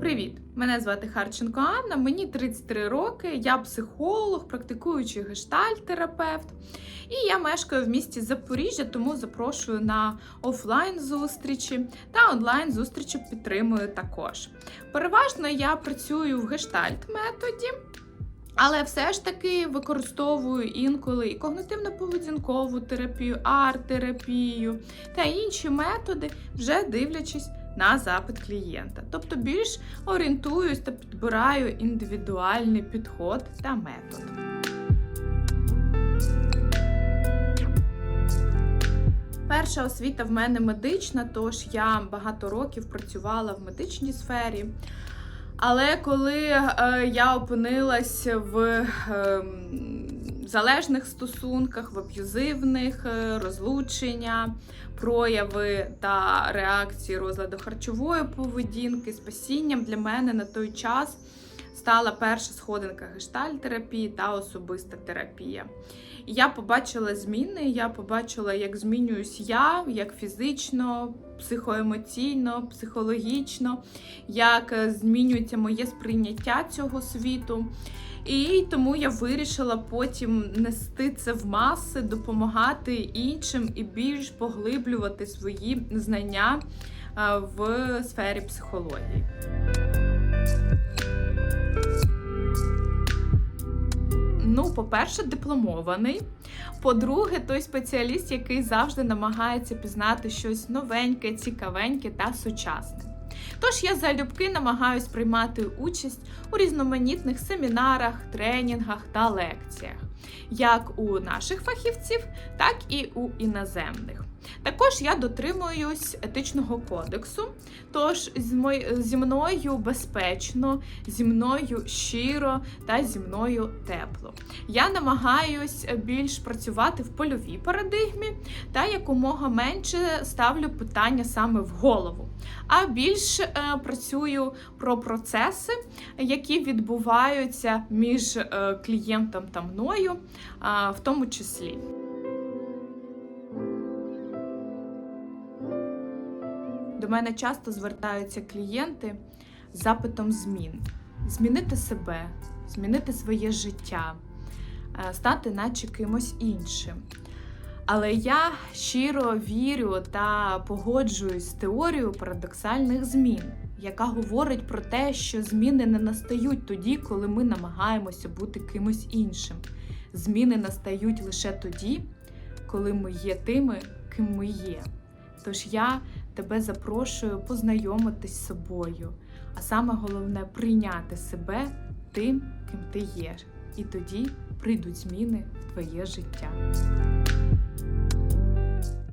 Привіт! Мене звати Харченко Анна, мені 33 роки, я психолог, практикуючий гештальт-терапевт. І я мешкаю в місті Запоріжжя, тому запрошую на офлайн зустрічі та онлайн зустрічі підтримую також. Переважно я працюю в гештальт методі. Але все ж таки використовую інколи і когнитивно-поведінкову терапію, арт-терапію та інші методи, вже дивлячись на запит клієнта. Тобто більш орієнтуюсь та підбираю індивідуальний підход та метод. Перша освіта в мене медична, тож я багато років працювала в медичній сфері. Але коли е, я опинилась в е, залежних стосунках, в аб'юзивних е, розлучення, прояви та реакції розладу харчової поведінки, спасінням для мене на той час стала перша сходинка гештальтерапії та особиста терапія. Я побачила зміни, я побачила, як змінююсь я, як фізично, психоемоційно, психологічно, як е, змінюється моє сприйняття цього світу. І тому я вирішила потім нести це в маси, допомагати іншим і більш поглиблювати свої знання е, в сфері психології. Ну, по-перше, дипломований. По-друге, той спеціаліст, який завжди намагається пізнати щось новеньке, цікавеньке та сучасне. Тож я залюбки намагаюсь приймати участь у різноманітних семінарах, тренінгах та лекціях, як у наших фахівців, так і у іноземних. Також я дотримуюсь етичного кодексу, тож зі мною безпечно, зі мною щиро та зі мною тепло. Я намагаюсь більш працювати в польовій парадигмі та якомога менше ставлю питання саме в голову, а більш е, працюю про процеси, які відбуваються між е, клієнтом та мною, е, в тому числі. До мене часто звертаються клієнти з запитом змін: змінити себе, змінити своє життя, е, стати наче кимось іншим. Але я щиро вірю та погоджуюсь з теорією парадоксальних змін, яка говорить про те, що зміни не настають тоді, коли ми намагаємося бути кимось іншим. Зміни настають лише тоді, коли ми є тими, ким ми є. Тож я тебе запрошую познайомитись з собою, а саме головне прийняти себе тим, ким ти є. І тоді прийдуть зміни в твоє життя.